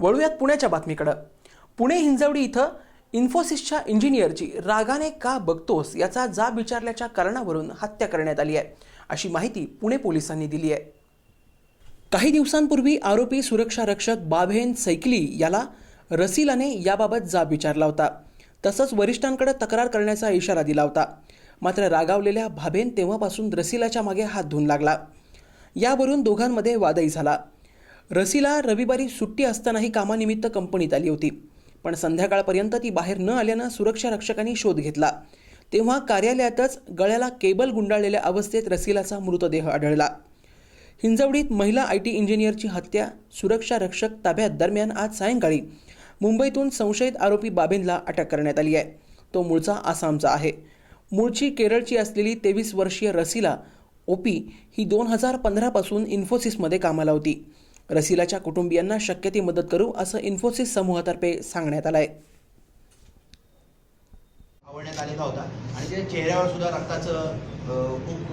वळूयात पुण्याच्या बातमीकडं. पुणे हिंजवडी इथं इन्फोसिसच्या इंजिनियरची रागाने का बघतोस याचा जाब विचारल्याच्या कारणावरून हत्या करण्यात आली आहे. अशी माहिती पुणे पोलिसांनी दिली आहे. काही दिवसांपूर्वी आरोपी सुरक्षा रक्षक बाभेन सैकली याला रसिलाने याबाबत जाब विचारला होता. तसंच वरिष्ठांकडे तक्रार करण्याचा इशारा दिला होता. मात्र रागावलेल्या भाभेन तेव्हापासून रसिलाच्या मागे हात धुवून लागला. यावरून दोघांमध्ये वादही झाला. रसीला रविवारी सुट्टी असतानाही कामानिमित्त कंपनीत आली होती. पण संध्याकाळपर्यंत ती बाहेर न आल्यानं सुरक्षा रक्षकांनी शोध घेतला. तेव्हा कार्यालयातच गळ्याला केबल गुंडाळलेल्या अवस्थेत रसिलाचा मृतदेह आढळला. हिंजवडीत महिला आय टी इंजिनियरची हत्या सुरक्षा रक्षक ताब्यात दरम्यान आज सायंकाळी मुंबईतून संशयित आरोपी बाबेनला अटक करण्यात आली आहे. तो मूळचा आसामचा आहे. मूळची केरळची असलेली तेवीस वर्षीय रसिला ओपी ही दोन हजार पंधरापासून इन्फोसिसमध्ये कामाला होती. रसिलाच्या कुटुंबियांना शक्य ती मदत करू असं इन्फोसिस समूहातर्फे सांगण्यात आलं आहे आवडण्यात आलेला होता. आणि त्या चेहऱ्यावर सुद्धा रक्ताचं खूप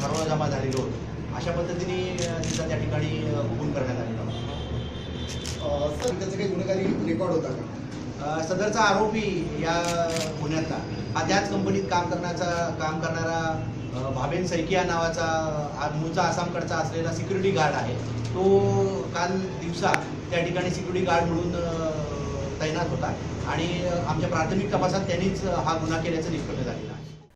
ठरवळ जमा झालेलं होतं. अशा पद्धतीने तिचा त्या ठिकाणी खून करण्यात आलेला होता. त्याचा काही गुन्हेगारी रेकॉर्ड होता का? सदरचा आरोपी या गुन्ह्यातला. हा त्याच कंपनीत काम करण्याचा काम करणारा भाबेन सैकिया नावाचा मूळचा आसामकडचा असलेला सिक्युरिटी गार्ड आहे. तो काल दिवसा त्या ठिकाणी सिक्युरिटी गार्ड म्हणून तैनात होता. आणि आमच्या प्राथमिक तपासात त्यांनीच हा गुन्हा केल्याचं निष्पन्न झालेलं आहे.